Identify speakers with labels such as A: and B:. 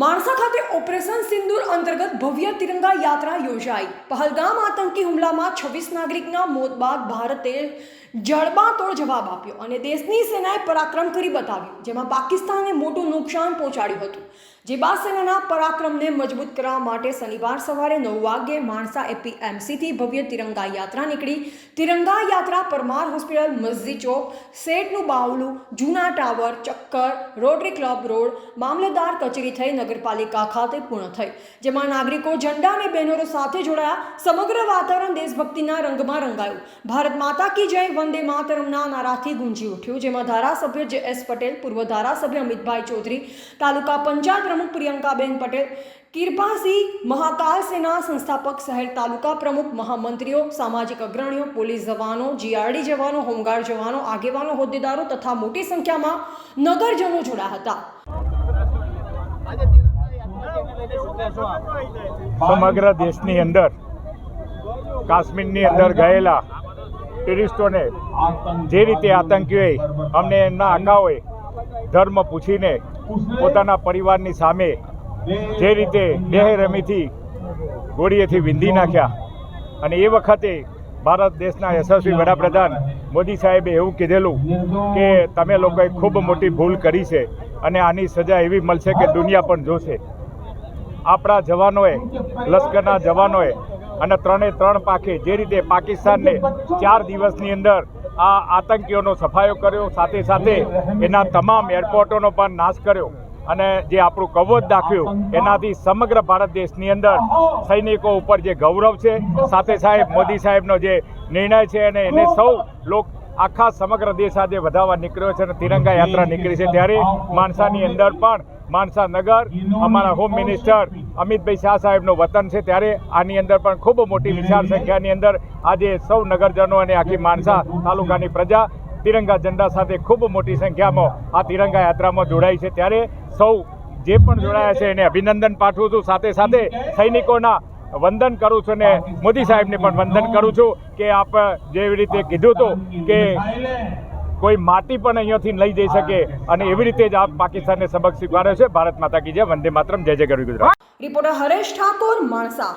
A: માણસા ખાતે ઓપરેશન સિંદૂર અંતર્ગત ભવ્ય તિરંગા યાત્રા યોજાઈ. પહલગામ આતંકી હુમલામાં છવ્વીસ નાગરિકના મોત બાદ ભારતે જડબાતોડ જવાબ આપ્યો અને દેશની સેનાએ પરાક્રમ કરી બતાવ્યું જેમાં પાકિસ્તાને મોટું નુકસાન પહોંચાડ્યું હતું. જે પરાક્રમને મજબૂત કરવા માટે શનિવાર સવારે નવ વાગ્યે માણસા એપીએમસીથી ભવ્ય તિરંગા યાત્રા નીકળી. તિરંગા યાત્રા પરમાર હોસ્પિટલ, મસ્જિદ ચોક, શેઠનું બાવલું, જૂના ટાવર, ચક્કર, રોટરી ક્લબ રોડ, મામલતદાર કચેરી થઈ, નગરપાલિકા ખાતે પૂર્ણ થઈ. જેમાં નાગરિકો, ઝંડા અને બેનરો સાથે જોડાયા. સમગ્ર વાતાવરણ દેશભક્તિના રંગમાં રંગાયું. ભારત માતા કી જય, વંદે માતરમના નારાથી ગુંજી ઉઠ્યું. જેમાં ધારાસભ્ય જે એસ પટેલ, પૂર્વ ધારાસભ્ય અમિતભાઈ ચૌધરી, તાલુકા પંચાયત પ્રમુખ પ્રિયંકાબેન પટેલ કિરપાસિંહ મહાકાલ સેના સંસ્થાપક શહેર તાલુકા પ્રમુખ મહામંત્રીઓ, સામાજિક અગ્રણીઓ, પોલીસ જવાનો, જીઆરડી જવાનો, હોમગાર્ડ જવાનો, આગેવાનો, હોદ્દેદારો તથા મોટી સંખ્યામાં નગરજનો જોડાયા હતા.
B: સમગ્ર દેશની અંદર, કાશ્મીરની અંદર ગયેલા ટુરિસ્ટોને જે રીતે આતંકીઓએ અમને એમના આંગાઓએ ધર્મ પૂછીને પોતાના પરિવારની સામે જે રીતે બેરમીથી ગોળીએથી વિંધી નાખ્યા. અને એ વખતે ભારત દેશના યશસ્વી વડાપ્રધાન મોદી સાહેબે એવું કીધેલું કે તમે લોકોએ ખૂબ મોટી ભૂલ કરી છે અને આની સજા એવી મળશે કે દુનિયા પણ જોશે. આપણા જવાનોએ, લશ્કરના જવાનોએ અને ત્રણે ત્રણ પાકે જે રીતે પાકિસ્તાનને ચાર દિવસની અંદર આ આતંકીઓનો સફાયો કર્યો. સાથે સાથે એના તમામ એરપોર્ટોનો પણ નાશ કર્યો. અને જે આપણું કવચ દાખ્યું, એનાથી સમગ્ર ભારત દેશની અંદર સૈનિકો ઉપર જે ગૌરવ છે, સાથે સાહેબ મોદી સાહેબનો જે નિર્ણય છે અને એને સૌ લોક આખા સમગ્ર દેશ આજે વધાવવા નીકળ્યો છે અને તિરંગા યાત્રા નીકળી છે. ત્યારે માણસાની અંદર પણ માણસા નગર અમારા હોમ મિનિસ્ટર અમિતભાઈ શાહ સાહેબનું વતન છે ત્યારે આની અંદર પણ ખૂબ મોટી વિશાળ સંખ્યાની અંદર આજે સૌ નગરજનો અને આખી માણસા તાલુકાની પ્રજા તિરંગા ઝંડા સાથે ખૂબ મોટી સંખ્યામાં આ તિરંગા યાત્રામાં જોડાઈ છે. ત્યારે સૌ જે પણ જોડાયા છે એને અભિનંદન પાઠવું છું. સાથે સાથે સૈનિકોના વંદન કરું છું ને મોદી સાહેબને પણ વંદન કરું છું કે આપ જેવી રીતે કીધું હતું કે કોઈ માટી પણ અહીંયાથી લઈ જઈ શકે અને એવી રીતે જ આ પાકિસ્તાનને સબક સ્વીકાર્યો છે. ભારત માતા કી જય. વંદે માતરમ. જય જય ગરવી ગુજરાત.
A: રિપોર્ટર હરેશ ઠાકોર માણસા.